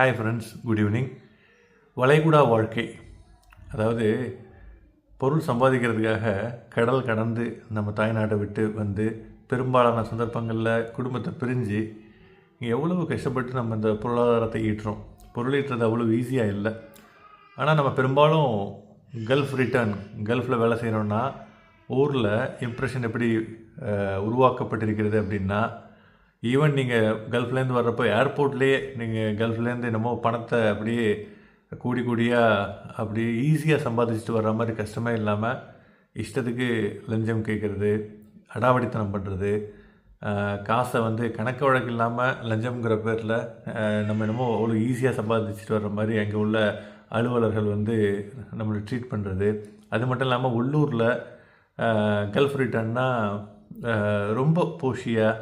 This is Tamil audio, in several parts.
ஹாய் ஃப்ரெண்ட்ஸ் குட் ஈவினிங் வளைகுடா வாழ்க்கை அதாவது பொருள் சம்பாதிக்கிறதுக்காக கடல் கடந்து நம்ம தாய்நாட்டை விட்டு வந்து பெரும்பாலான சந்தர்ப்பங்களில் குடும்பத்தை பிரிஞ்சு எவ்வளவு கஷ்டப்பட்டு நம்ம இந்த பொருளாதாரத்தை ஈட்டுறோம். பொருள் ஈட்டுறது அவ்வளோ ஈஸியாக இல்லை. ஆனால் நம்ம பெரும்பாலும் கல்ஃப் ரிட்டர்ன் கல்ஃபில் வேலை செய்கிறோன்னா ஊரில் இம்ப்ரெஷன் எப்படி உருவாக்கப்பட்டிருக்கிறது அப்படின்னா ஈவன் நீங்கள் கல்ஃப்லேருந்து வர்றப்போ ஏர்போர்ட்லேயே நீங்கள் கல்ஃப்லேருந்து என்னமோ பணத்தை அப்படியே கூடி கூடியாக அப்படியே ஈஸியாக சம்பாதிச்சுட்டு வர்ற மாதிரி கஷ்டமே இல்லாமல் இஷ்டத்துக்கு லஞ்சம் கேட்குறது அடாவடித்தனம் பண்ணுறது காசை வந்து கணக்கு வழக்கு இல்லாமல் லஞ்சம்ங்கிற பேரில் நம்ம என்னமோ அவ்வளோ ஈஸியாக சம்பாதிச்சுட்டு வர்ற மாதிரி அங்கே உள்ள அலுவலர்கள் வந்து நம்மளை ட்ரீட் பண்ணுறது அது மட்டும் இல்லாமல் உள்ளூரில் கல்ஃப் ரிட்டர்ன்னா ரொம்ப போஷியாக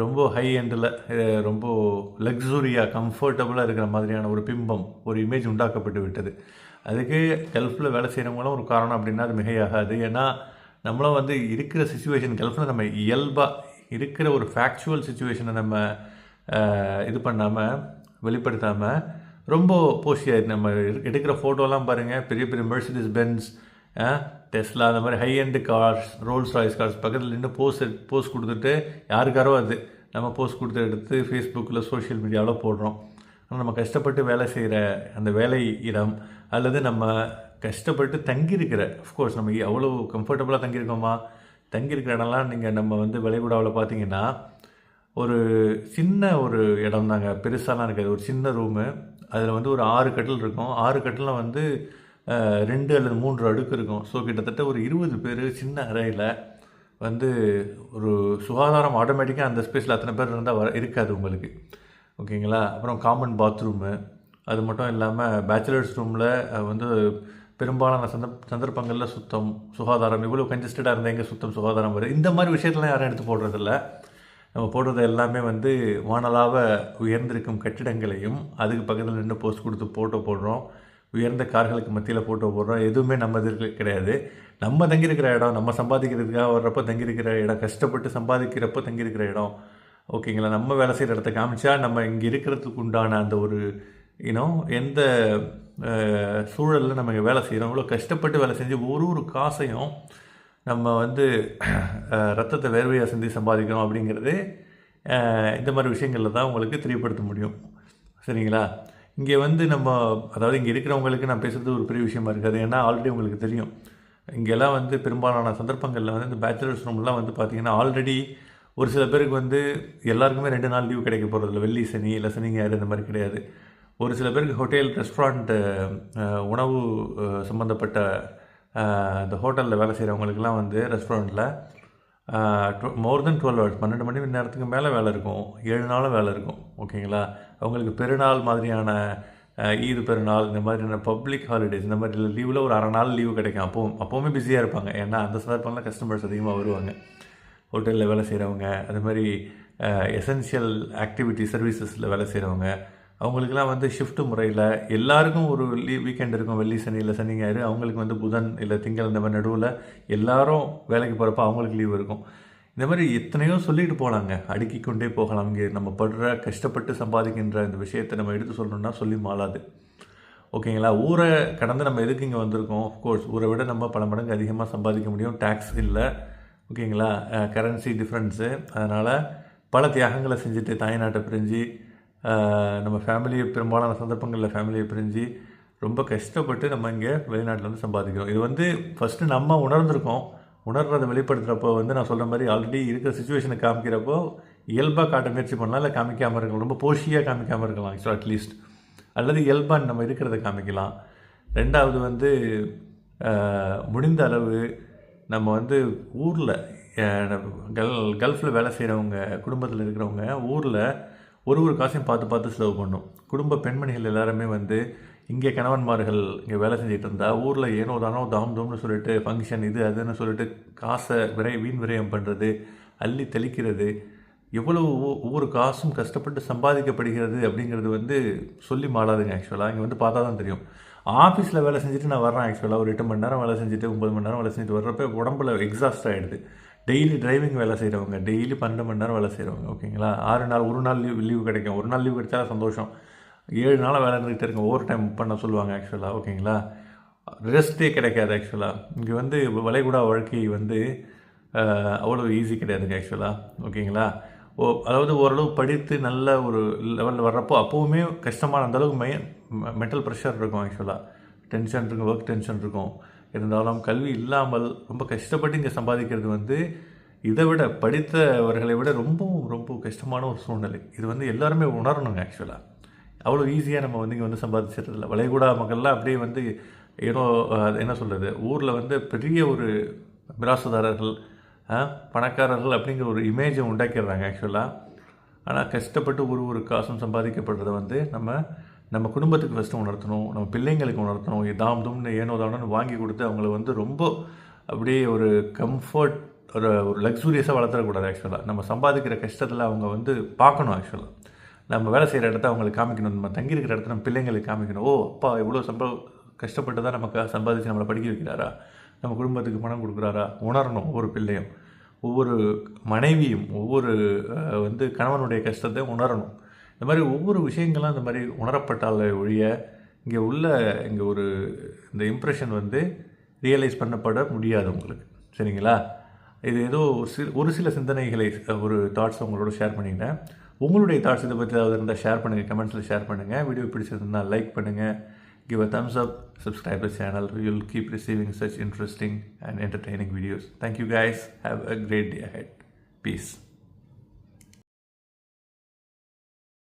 ரொம்ப ஹை எண்டில் ரொம்ப லக்ஸூரியாக கம்ஃபர்டபுளாக இருக்கிற மாதிரியான ஒரு பிம்பம் ஒரு இமேஜ் உண்டாக்கப்பட்டு விட்டது. அதுக்கு கல்ஃபில் வேலை செய்கிறவங்களும் ஒரு காரணம் அப்படின்னா அது மிகையாகாது. ஏன்னா நம்மளும் வந்து இருக்கிற சுச்சுவேஷன் கல்ஃபில் நம்ம இயல்பாக இருக்கிற ஒரு ஃபேக்சுவல் சுச்சுவேஷனை நம்ம இது பண்ணாமல் வெளிப்படுத்தாமல் ரொம்ப போஷியாக நம்ம எடுக்கிற ஃபோட்டோலாம் பாருங்கள் பெரிய பெரிய மெர்சிடிஸ் பென்ஸ் டெஸ்லா அந்த மாதிரி high end cars Rolls Royce cars பக்கத்தில் நின்று போஸ் போஸ் கொடுத்துட்டு யாருக்காரோ அது. நம்ம போஸ்ட் கொடுத்து எடுத்து ஃபேஸ்புக்கில் சோஷியல் மீடியாவில் போடுறோம். ஆனால் நம்ம கஷ்டப்பட்டு வேலை செய்கிற அந்த வேலை இடம் அல்லது நம்ம கஷ்டப்பட்டு தங்கியிருக்கிற அஃப்கோர்ஸ் நம்ம அவ்வளோ கம்ஃபர்டபுளாக தங்கியிருக்கோமா? தங்கியிருக்கிற இடம்லாம் நீங்கள் நம்ம வந்து விளைகுடாவில் பார்த்தீங்கன்னா ஒரு சின்ன ஒரு இடம் தாங்க பெருசாலாம் இருக்காது. ஒரு சின்ன ரூமு அதில் வந்து ஒரு ஆறு கட்டில் இருக்கும். ஆறு கட்டிலில் வந்து ரெண்டு அல்லது மூன்று அடுக்கு இருக்கும். ஸோ கிட்டத்தட்ட ஒரு இருபது பேர் சின்ன அறையில் வந்து ஒரு சுகாதாரம் ஆட்டோமேட்டிக்காக அந்த ஸ்பேஸில் அத்தனை பேர் இருந்தால் வர இருக்காது உங்களுக்கு. ஓகேங்களா அப்புறம் காமன் பாத்ரூமு அது மட்டும் இல்லாமல் பேச்சுலர்ஸ் ரூமில் வந்து பெரும்பாலான சந்த சந்தர்ப்பங்களில் சுத்தம் சுகாதாரம் இவ்வளோ கன்ஜஸ்டடாக இருந்தால் எங்கே சுத்தம் சுகாதாரம் வருது இந்த மாதிரி விஷயத்தெலாம் யாரும் எடுத்து போடுறதில்ல. நம்ம போடுறது எல்லாமே வந்து வானலாக உயர்ந்திருக்கும் கட்டிடங்களையும் அதுக்கு பக்கத்தில் நின்று போஸ்ட் கொடுத்து ஃபோட்டோ போடுறோம். உயர்ந்த கார்களுக்கு மத்தியில் ஃபோட்டோ போடுறோம் எதுவுமே நம்ம இது கிடையாது. நம்ம தங்கியிருக்கிற இடம் நம்ம சம்பாதிக்கிறதுக்காக வர்றப்போ தங்கியிருக்கிற இடம் கஷ்டப்பட்டு சம்பாதிக்கிறப்போ தங்கியிருக்கிற இடம். ஓகேங்களா நம்ம வேலை செய்கிற இடத்த காமிச்சா நம்ம இங்கே இருக்கிறதுக்கு உண்டான அந்த ஒரு யூனோ எந்த சூழலில் நம்ம இங்கே வேலை செய்கிறோம் இவ்வளோ கஷ்டப்பட்டு வேலை செஞ்சு ஒரு ஒரு காசையும் நம்ம வந்து ரத்தத்தை வேர்வையாக செஞ்சு சம்பாதிக்கிறோம் அப்படிங்கிறது இந்த மாதிரி விஷயங்களில் தான் உங்களுக்கு தெரியப்படுத்த முடியும். சரிங்களா? இங்கே வந்து நம்ம அதாவது இங்கே இருக்கிறவங்களுக்கு நான் பேசுகிறது ஒரு பெரிய விஷயமா இருக்காது. ஏன்னா ஆல்ரெடி உங்களுக்கு தெரியும். இங்கெல்லாம் வந்து பெரும்பாலான சந்தர்ப்பங்களில் வந்து இந்த பேச்சுலர்ஸ் ரூம்லாம் வந்து பார்த்திங்கன்னா ஆல்ரெடி ஒரு சில பேருக்கு வந்து எல்லாருக்குமே ரெண்டு நாள் லீவ் கிடைக்க போகிறதில்ல வெள்ளி சனி இல்லை சனி ஞாயிறு இந்த மாதிரி கிடையாது. ஒரு சில பேருக்கு ஹோட்டல் ரெஸ்டாரண்ட்டு உணவு சம்மந்தப்பட்ட இந்த ஹோட்டலில் வேலை செய்கிறவங்களுக்குலாம் வந்து ரெஸ்டாரண்ட்டில் மோர் தென் டுவெல் ஹவர்ஸ் பன்னெண்டு மணி நேரத்துக்கு மேலே வேலை இருக்கும். ஏழு நாளும் வேலை இருக்கும். ஓகேங்களா? அவங்களுக்கு பெருநாள் மாதிரியான ஈது பெருநாள் இந்த மாதிரியான பப்ளிக் ஹாலிடேஸ் இந்த மாதிரி லீவில் ஒரு அரை நாள் லீவு கிடைக்கும். அப்போவும் அப்போவுமே பிஸியாக இருப்பாங்க. ஏன்னா அந்த சந்தர்ப்பம்லாம் கஸ்டமர்ஸ் அதிகமாக வருவாங்க. ஹோட்டலில் வேலை செய்கிறவங்க அது மாதிரி எசென்ஷியல் ஆக்டிவிட்டி சர்வீசஸில் வேலை செய்கிறவங்க அவங்களுக்குலாம் வந்து ஷிஃப்ட் முறையில் எல்லாருக்கும் ஒரு லீவ் வீக்கெண்ட் இருக்கும். வெள்ளி சனி இல்லை சனி ஞாயிறு. அவங்களுக்கு வந்து புதன் இல்லை திங்கள் இந்த மாதிரி நடுவில் எல்லாரும் வேலைக்கு போகிறப்ப அவங்களுக்கு லீவ் இருக்கும். இந்த மாதிரி எத்தனையோ சொல்லிட்டு போகலாங்க அடுக்கி கொண்டே போகலாம். இங்கே நம்ம படுற கஷ்டப்பட்டு சம்பாதிக்கின்ற இந்த விஷயத்தை நம்ம எடுத்து சொல்லணும்னா சொல்லி மாளாது. ஓகேங்களா ஊரை கடந்து நம்ம எதுக்கு இங்கே வந்திருக்கோம்? கோர்ஸ் ஊரை விட நம்ம பல மடங்கு அதிகமாக சம்பாதிக்க முடியும். டேக்ஸ் இல்லை. ஓகேங்களா கரன்சி டிஃப்ரென்ஸு அதனால் பல தியாகங்களை செஞ்சுட்டு தாய்நாட்டை பிரிஞ்சு நம்ம ஃபேமிலியை பெரும்பாலான சந்தர்ப்பங்களில் ஃபேமிலியை பிரிஞ்சு ரொம்ப கஷ்டப்பட்டு நம்ம இங்கே வெளிநாட்டில் வந்து சம்பாதிக்கிறோம். இது வந்து ஃபஸ்ட்டு நம்ம உணர்ந்திருக்கோம். உணர்றதை வெளிப்படுத்துகிறப்போ வந்து நான் சொல்கிற மாதிரி ஆல்ரெடி இருக்கிற சுச்சுவேஷனை காமிக்கிறப்போ இயல்பாக காட்ட முயற்சி பண்ணலாம் இல்லை காமிக்காமல் இருக்கலாம். ரொம்ப போஷியாக காமிக்காமல் இருக்கலாம் ஸோ அட்லீஸ்ட் அல்லது இயல்பாக நம்ம இருக்கிறத காமிக்கலாம். ரெண்டாவது வந்து முடிந்த அளவு நம்ம வந்து ஊரில் கல் கல்ஃபில் வேலை செய்கிறவங்க குடும்பத்தில் இருக்கிறவங்க ஊரில் ஒரு ஒரு காசையும் பார்த்து பார்த்து செலவு பண்ணும். குடும்ப பெண்மணிகள் எல்லாருமே வந்து இங்கே கணவன்மார்கள் இங்கே வேலை செஞ்சுட்டு இருந்தால் ஊரில் ஏனோ தானோ தாம் தூம்னு சொல்லிட்டு ஃபங்க்ஷன் இது அதுன்னு சொல்லிட்டு காசை விரை வீண் விரயம் பண்ணுறது அள்ளி தெளிக்கிறது எவ்வளவு ஒவ்வொ- ஒவ்வொரு காசும் கஷ்டப்பட்டு சம்பாதிக்கப்படுகிறது அப்படிங்கிறது வந்து சொல்லி மாடாதுங்க ஆக்சுவலாக இங்கே வந்து பார்த்தா தான் தெரியும். ஆஃபீஸில் வேலை செஞ்சுட்டு நான் வரேன் ஆக்சுவலாக ஒரு எட்டு மணி நேரம் வேலை செஞ்சுட்டு ஒம்பது மணி நேரம் வேலை செஞ்சுட்டு வர்றப்ப உடம்புல எக்ஸாஸ்ட் ஆகிடுது டெய்லி டிரைவிங் வேலை செய்கிறவங்க டெய்லி பன்னெண்டு மணி நேரம் வேலை செய்கிறவங்க ஓகேங்களா? ஆறு நாள் ஒரு நாள் லீவ் லீவு கிடைக்கும். ஒரு நாள் லீவ் கிடைச்சா சந்தோஷம். ஏழு நாளாக வேலை இருந்துகிட்டே இருக்கும். ஓவர் டைம் பண்ண சொல்லுவாங்க ஆக்சுவலாக ஓகேங்களா? ரெஸ்ட்டே கிடைக்காது ஆக்சுவலாக இங்கே வந்து வளைகுடா வாழ்க்கை வந்து அவ்வளோ ஈஸி கிடையாதுங்க ஆக்சுவலாக ஓகேங்களா? ஓ அதாவது ஓரளவு படித்து நல்ல ஒரு லெவலில் வர்றப்போ அப்போவுமே கஷ்டமான அந்த அளவுக்கு மெயின் மென்டல் ப்ரெஷர் இருக்கும் ஆக்சுவலாக டென்ஷன் இருக்கும் ஒர்க் டென்ஷன் இருக்கும். இருந்தாலும் கல்வி இல்லாமல் ரொம்ப கஷ்டப்பட்டு இங்கே சம்பாதிக்கிறது வந்து இதை விட படித்தவர்களை விட ரொம்பவும் ரொம்ப கஷ்டமான ஒரு சூழ்நிலை. இது வந்து எல்லாருமே உணரணுங்க ஆக்சுவலாக அவ்வளோ ஈஸியாக நம்ம வந்து இங்கே வந்து சம்பாதிச்சிடல வளைகுடா மக்கள்லாம் அப்படியே வந்து ஏதோ என்ன சொல்கிறது ஊரில் வந்து பெரிய ஒரு மிராசுதாரர்கள் பணக்காரர்கள் அப்படிங்கிற ஒரு இமேஜை உண்டாக்கிடுறாங்க ஆக்சுவலாக ஆனால் கஷ்டப்பட்டு ஒரு ஒரு காசும் சம்பாதிக்கப்படுறத வந்து நம்ம நம்ம குடும்பத்துக்கு ஃபஸ்ட்டு உணர்த்தணும் நம்ம பிள்ளைங்களுக்கு உணர்த்தணும். தாம் தும்னு ஏனோ தானோன்னு வாங்கி கொடுத்து அவங்கள வந்து ரொம்ப அப்படியே ஒரு கம்ஃபர்ட் ஒரு ஒரு லக்ஸூரியஸாக வளர்த்துறக்கூடாது ஆக்சுவலாக நம்ம சம்பாதிக்கிற கஷ்டத்தில் அவங்க வந்து பார்க்கணும் ஆக்சுவலாக நம்ம வேலை செய்கிற இடத்த அவங்களுக்கு காமிக்கணும். நம்ம தங்கியிருக்கிற இடத்த நம்ம பிள்ளைங்களுக்கு காமிக்கணும். ஓ அப்பா இவ்வளோ சம்பா கஷ்டப்பட்டு தான் நமக்கு சம்பாதிச்சு நம்மளை படிக்க வைக்கிறாரா? நம்ம குடும்பத்துக்கு பணம் கொடுக்குறாரா? உணரணும் ஒவ்வொரு பிள்ளையும். ஒவ்வொரு மனைவியும் ஒவ்வொரு வந்து கணவனுடைய கஷ்டத்தை உணரணும். இந்த மாதிரி ஒவ்வொரு விஷயங்களும் இந்த மாதிரி உணரப்பட்டால ஒழிய இங்கே உள்ள இங்கே ஒரு இந்த இம்ப்ரெஷன் வந்து ரியலைஸ் பண்ணப்பட முடியாது உங்களுக்கு. சரிங்களா? இது ஏதோ ஒரு சில ஒரு சில சிந்தனைகளை ஒரு தாட்ஸ் உங்களோட ஷேர் பண்ணிக்கிறேன். உங்களுடைய தாட்ஸ் இதை பற்றி ஏதாவது இருந்தால் ஷேர் பண்ணுங்கள் கமெண்ட்ஸில் ஷேர் பண்ணுங்கள் வீடியோ பிடிச்சிருந்தால் லைக் பண்ணுங்கள் give a thumbs up subscribe the channel. You'll keep receiving such interesting and entertaining videos. Thank guys have a great day head piece